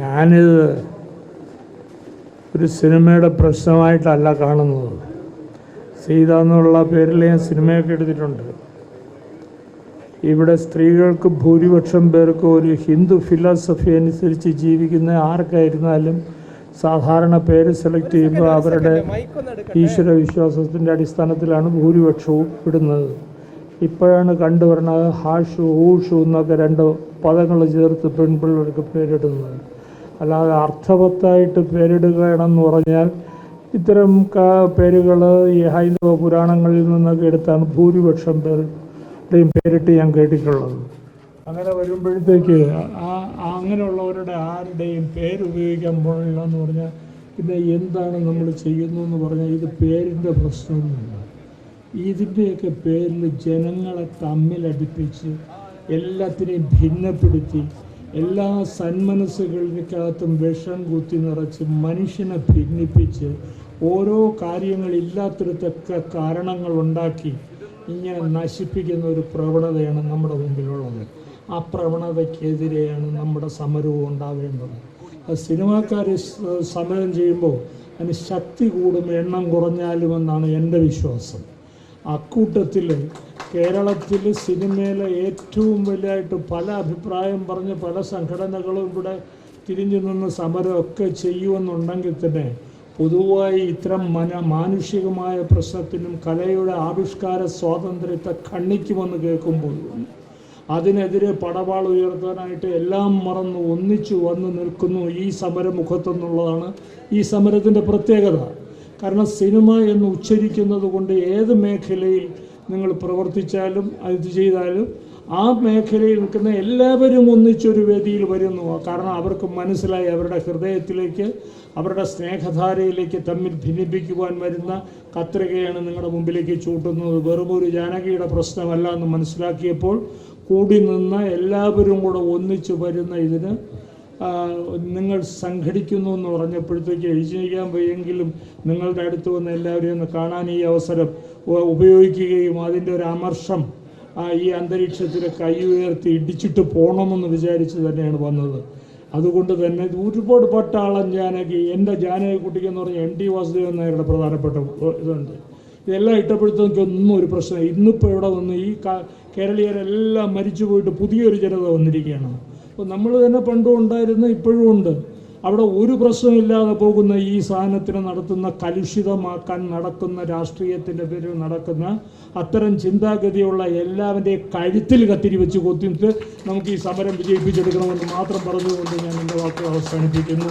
ഞാനിത് ഒരു സിനിമയുടെ പ്രശ്നമായിട്ടല്ല കാണുന്നത്. സീത എന്നുള്ള പേരിൽ ഞാൻ സിനിമയൊക്കെ എടുത്തിട്ടുണ്ട്. ഇവിടെ സ്ത്രീകൾക്ക് ഭൂരിപക്ഷം പേർക്ക് ഒരു ഹിന്ദു ഫിലോസഫി അനുസരിച്ച് ജീവിക്കുന്ന ആർക്കായിരുന്നാലും സാധാരണ പേര് സെലക്ട് ചെയ്യുമ്പോൾ അവരുടെ ഈശ്വര വിശ്വാസത്തിന്റെ അടിസ്ഥാനത്തിലാണ് ഭൂരിപക്ഷവും ഇടുന്നത്. ഇപ്പോഴാണ് കണ്ടുവരുന്നത് ഹാഷു ഊഷു എന്നൊക്കെ രണ്ട് പദങ്ങൾ ചേർത്ത് പെൺപിള്ളേർക്ക് പേരിടുന്നത്. അല്ലാതെ അർത്ഥവത്തായിട്ട് പേരിടുകയാണെന്ന് പറഞ്ഞാൽ ഇത്തരം പേരുകൾ ഈ ഹൈന്ദവ പുരാണങ്ങളിൽ നിന്നൊക്കെ എടുത്താണ് ഭൂരിപക്ഷം പേരുടെയും പേരിട്ട് ഞാൻ കേട്ടിട്ടുള്ളത്. അങ്ങനെ വരുമ്പോഴത്തേക്ക് അങ്ങനെയുള്ളവരുടെ ആരുടെയും പേരുപയോഗിക്കാൻ പാടില്ല എന്ന് പറഞ്ഞാൽ പിന്നെ എന്താണ് നമ്മൾ ചെയ്യുന്നതെന്ന് പറഞ്ഞാൽ ഇത് പേരിന്റെ പ്രശ്നമൊന്നുമില്ല. ഇതിന്റെയൊക്കെ പേരിൽ ജനങ്ങളെ തമ്മിലടിപ്പിച്ച് എല്ലാത്തിനെയും ഭിന്നപ്പെടുത്തി എല്ലാ സന്മനസ്സുകൾക്കകത്തും വിഷം കുത്തി നിറച്ച് മനുഷ്യനെ ഭിന്നിപ്പിച്ച് ഓരോ കാര്യങ്ങളില്ലാത്തിടത്തൊക്കെ കാരണങ്ങളുണ്ടാക്കി ഇങ്ങനെ നശിപ്പിക്കുന്ന ഒരു പ്രവണതയാണ് നമ്മുടെ മുമ്പിലുള്ളത്. ആ പ്രവണതയ്ക്കെതിരെയാണ് നമ്മുടെ സമരവും ഉണ്ടാവേണ്ടത്. സിനിമാക്കാർ സമരം ചെയ്യുമ്പോൾ അതിന് ശക്തി കൂടും എണ്ണം കുറഞ്ഞാലും എന്നാണ് എന്റെ വിശ്വാസം. അക്കൂട്ടത്തിൽ കേരളത്തിൽ സിനിമയിലെ ഏറ്റവും വലിയതായിട്ട് പല അഭിപ്രായം പറഞ്ഞ് പല സംഘടനകളും ഇവിടെ തിരിഞ്ഞു നിന്ന് സമരമൊക്കെ ചെയ്യുമെന്നുണ്ടെങ്കിൽ തന്നെ പൊതുവായി ഇത്തരം മന മാനുഷികമായ പ്രശ്നത്തിനും കലയുടെ ആവിഷ്കാര സ്വാതന്ത്ര്യത്തെ കണ്ണിക്കുമെന്ന് കേൾക്കുമ്പോൾ അതിനെതിരെ പടവാൾ ഉയർത്താനായിട്ട് എല്ലാം മറന്ന് ഒന്നിച്ചു വന്ന് നിൽക്കുന്നു ഈ സമരമുഖത്തെന്നുള്ളതാണ് ഈ സമരത്തിന്റെ പ്രത്യേകത. കാരണം സിനിമ എന്ന് ഉച്ചരിക്കുന്നത് കൊണ്ട് ഏത് മേഖലയിൽ നിങ്ങൾ പ്രവർത്തിച്ചാലും അത് ചെയ്താലും ആ മേഖലയിൽ നിൽക്കുന്ന എല്ലാവരും ഒന്നിച്ചൊരു വേദിയിൽ വരുന്നു. കാരണം അവർക്ക് മനസ്സിലായി അവരുടെ ഹൃദയത്തിലേക്ക് അവരുടെ സ്നേഹധാരയിലേക്ക് തമ്മിൽ ഭിന്നിപ്പിക്കുവാൻ വരുന്ന കത്രികയാണ് നിങ്ങളുടെ മുമ്പിലേക്ക് ചൂട്ടുന്നത്. വെറും ഒരു ജാനകിയുടെ പ്രശ്നമല്ല എന്ന് മനസ്സിലാക്കിയപ്പോൾ കൂടി നിന്ന എല്ലാവരും കൂടെ ഒന്നിച്ചു വരുന്ന ഇതിന് നിങ്ങൾ സംഘടിക്കുന്നു എന്ന് പറഞ്ഞപ്പോഴത്തേക്ക് എഴുതിയിരിക്കാൻ വയ്യെങ്കിലും നിങ്ങളുടെ അടുത്ത് വന്ന് എല്ലാവരെയും ഒന്ന് കാണാൻ ഈ അവസരം ഉപയോഗിക്കുകയും അതിന്റെ ഒരു അമർഷം ഈ അന്തരീക്ഷത്തിൽ കൈ ഉയർത്തി ഇടിച്ചിട്ട് പോകണമെന്ന് വിചാരിച്ച് തന്നെയാണ് വന്നത്. അതുകൊണ്ട് തന്നെ ഒരുപാട് പട്ടാളം ജാനകി എന്റെ ജാനകി കുട്ടിക്കെന്ന് പറഞ്ഞാൽ എൻ ടി വാസുദേവൻ നായരുടെ പ്രധാനപ്പെട്ട ഇതുണ്ട്. ഇതെല്ലാം ഇട്ടപ്പോഴത്തേക്ക് ഒന്നും ഒരു പ്രശ്നം ഇന്നിപ്പോൾ ഇവിടെ വന്ന് ഈ കേരളീയരെല്ലാം മരിച്ചു പോയിട്ട് പുതിയൊരു ജനത വന്നിരിക്കുകയാണ്. അപ്പോൾ നമ്മൾ തന്നെ പണ്ടും ഉണ്ടായിരുന്ന ഇപ്പോഴും ഉണ്ട്. അവിടെ ഒരു പ്രശ്നമില്ലാതെ പോകുന്ന ഈ സാധനത്തിന് നടത്തുന്ന കലുഷിതമാക്കാൻ നടക്കുന്ന രാഷ്ട്രീയത്തിന്റെ പേരിൽ നടക്കുന്ന അത്തരം ചിന്താഗതിയുള്ള എല്ലാവരുടെയും കഴുത്തിൽ കത്തിരി വെച്ച് കൊത്തിയിട്ട് നമുക്ക് ഈ സമരം വിജയിപ്പിച്ചെടുക്കണമെന്ന് മാത്രം പറഞ്ഞുകൊണ്ട് ഞാൻ എന്റെ വാക്കുകൾ അവസാനിപ്പിക്കുന്നു.